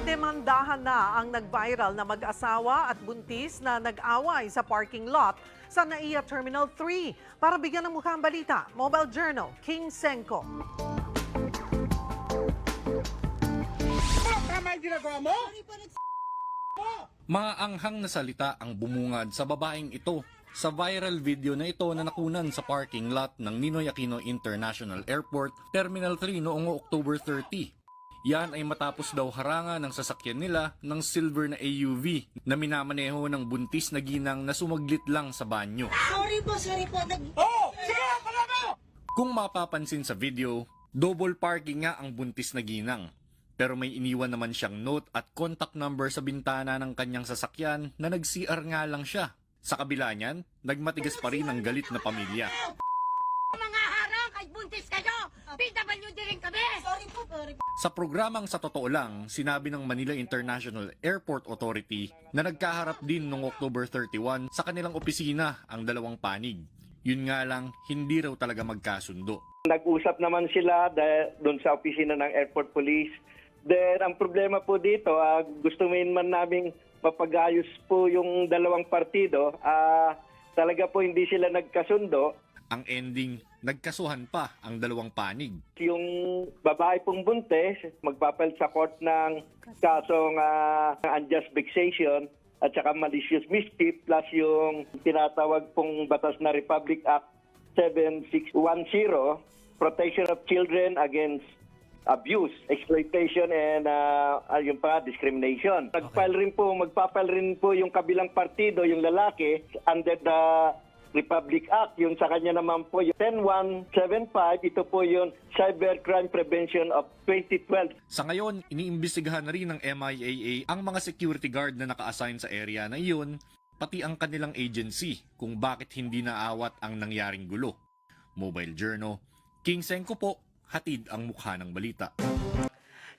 Nademandahan na ang nag-viral na mag-asawa at buntis na nag-away sa parking lot sa NAIA Terminal 3. Para bigyan ng mukha ang balita, Mobile Journal, King Senko. Tama yung ginagawa mo? Mga anghang na salita ang bumungad sa babaeng ito sa viral video na ito na nakunan sa parking lot ng Ninoy Aquino International Airport, Terminal 3 noong October 30. Yan ay matapos daw harangan ng sasakyan nila ng silver na AUV na minamaneho ng buntis na ginang na sumaglit lang sa banyo. Sorry po, sorry po. Nag... Oo! Sige! Pala mo! Kung mapapansin sa video, double parking nga ang buntis na ginang. Pero may iniwan naman siyang note at contact number sa bintana ng kanyang sasakyan na nag-CR nga lang siya. Sa kabila niyan, nagmatigas pa rin ang galit na pamilya. Mga harang, kahit buntis kayo! PWD rin kami! Sorry po, sorry po. Sa programang sa totoo lang, sinabi ng Manila International Airport Authority na nagkaharap din noong October 31 sa kanilang opisina ang dalawang panig. Yun nga lang, hindi raw talaga magkasundo. Nag-usap naman sila doon sa opisina ng airport police. Then, ang problema po dito, ah, gusto man naming mapagayos po yung dalawang partido. Ah, talaga po hindi sila nagkasundo. Ang ending, nagkasuhan pa ang dalawang panig. Yung babae pong buntes, magpapal sa court ng kasong ah, unjust vexation at saka malicious mischief plus yung tinatawag pong batas na Republic Act 7610, Protection of Children Against Abuse, Exploitation and uh, yung pa, discrimination. Nagfile rin po, magpapile rin po yung kabilang partido, yung lalaki, under the Republic Act. Yung sa kanya naman po, yung 10175, ito po yung Cybercrime Prevention of 2012. Sa ngayon, iniimbestigahan na rin ng MIAA ang mga security guard na naka-assign sa area na iyon, pati ang kanilang agency kung bakit hindi naawat ang nangyaring gulo. Mobile Journal, King Senko po, hatid ang mukha ng balita.